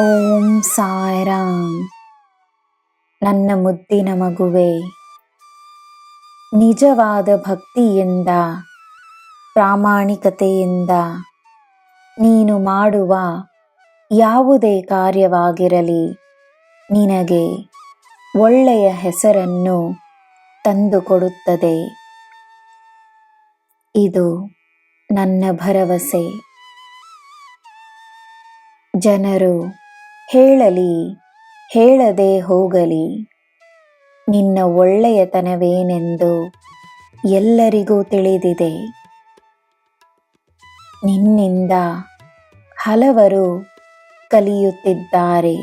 ಓಂ ಸಾಯಿರಾಮ್. ನನ್ನ ಮುದ್ದಿನ ಮಗುವೆ, ನಿಜವಾದ ಭಕ್ತಿಯಿಂದ, ಪ್ರಾಮಾಣಿಕತೆಯಿಂದ ನೀನು ಮಾಡುವ ಯಾವುದೇ ಕಾರ್ಯವಾಗಿರಲಿ, ನಿನಗೆ ಒಳ್ಳೆಯ ಹೆಸರನ್ನು ತಂದುಕೊಡುತ್ತದೆ. ಇದು ನನ್ನ ಭರವಸೆ. ಜನರು ಹೇಳಲಿ, ಹೇಳದೆ ಹೋಗಲಿ. ನಿನ್ನ ಒಳ್ಳೆಯತನವೇನೆಂದು ಎಲ್ಲರಿಗೂ ತಿಳಿದಿದೆ. ನಿನ್ನಿಂದ ಹಲವರು ಕಲಿಯುತ್ತಿದ್ದಾರೆ.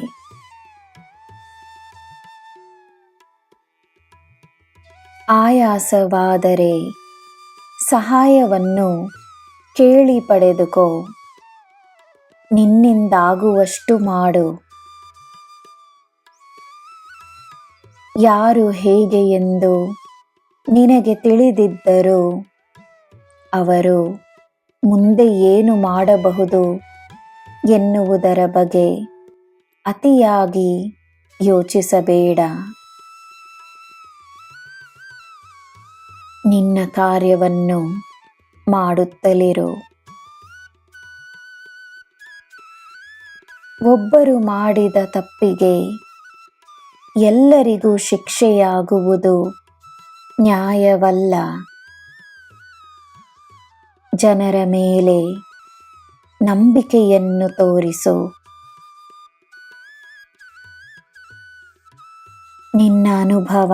ಆಯಾಸವಾದರೆ ಸಹಾಯವನ್ನು ಕೇಳಿ ಪಡೆದುಕೋ ನಿನ್ನಿಂದಾಗುವಷ್ಟು ಮಾಡು. ಯಾರು ಹೇಗೆ ಎಂದು ನಿನಗೆ ತಿಳಿದಿದ್ದರೂ ಅವರು ಮುಂದೆ ಏನು ಮಾಡಬಹುದು ಎನ್ನುವುದರ ಬಗ್ಗೆ ಅತಿಯಾಗಿ ಯೋಚಿಸಬೇಡ. ನಿನ್ನ ಕಾರ್ಯವನ್ನು ಮಾಡುತ್ತಲಿರು. ಒಬ್ಬರು ಮಾಡಿದ ತಪ್ಪಿಗೆ ಎಲ್ಲರಿಗೂ ಶಿಕ್ಷೆಯಾಗುವುದು ನ್ಯಾಯವಲ್ಲ. ಜನರ ಮೇಲೆ ನಂಬಿಕೆಯನ್ನು ತೋರಿಸು. ನಿನ್ನ ಅನುಭವ,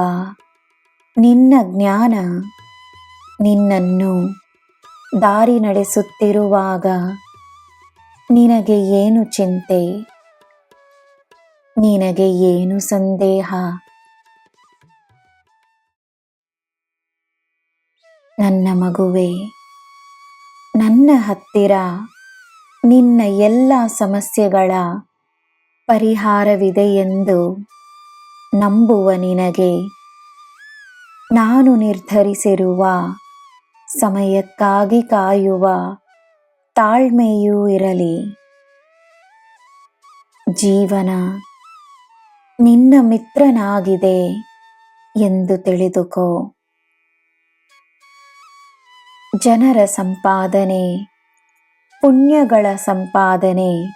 ನಿನ್ನ ಜ್ಞಾನ ನಿನ್ನನ್ನು ದಾರಿ ನಡೆಸುತ್ತಿರುವಾಗ ನಿನಗೆ ಏನು ಚಿಂತೆ? ನಿನಗೆ ಏನು ಸಂದೇಹ? ನನ್ನ ಮಗುವೆ, ನನ್ನ ಹತ್ತಿರ ನಿನ್ನ ಎಲ್ಲ ಸಮಸ್ಯೆಗಳ ಪರಿಹಾರವಿದೆ ಎಂದು ನಂಬುವ ನಿನಗೆ ನಾನು ನಿರ್ಧರಿಸಿರುವ ಸಮಯಕ್ಕಾಗಿ ಕಾಯುವ ತಾಳ್ಮೆಯೂ ಇರಲಿ. ಜೀವನ ನಿನ್ನ ಮಿತ್ರನಾಗಿದೆ ಎಂದು ತಿಳಿದುಕೋ. ಜನರ ಸಂಪಾದನೆ, ಪುಣ್ಯಗಳ ಸಂಪಾದನೆ,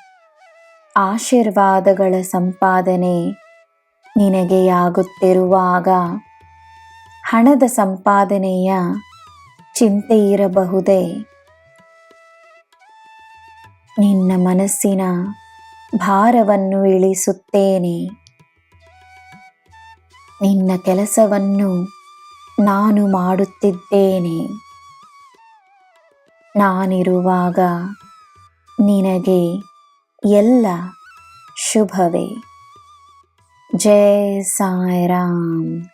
ಆಶೀರ್ವಾದಗಳ ಸಂಪಾದನೆ ನಿನಗೆ ಆಗುತ್ತಿರುವಾಗ ಹಣದ ಸಂಪಾದನೆಯ ಚಿಂತೆ ಇರಬಹುದೇ? ನಿನ್ನ ಮನಸ್ಸಿನ ಭಾರವನ್ನು ಇಳಿಸುತ್ತೇನೆ. ನಿನ್ನ ಕೆಲಸವನ್ನು ನಾನು ಮಾಡುತ್ತಿದ್ದೇನೆ. ನಾನಿರುವಾಗ ನಿನಗೆ ಎಲ್ಲ ಶುಭವೇ. ಜಯ ಸಾಯಿರಾಮ್.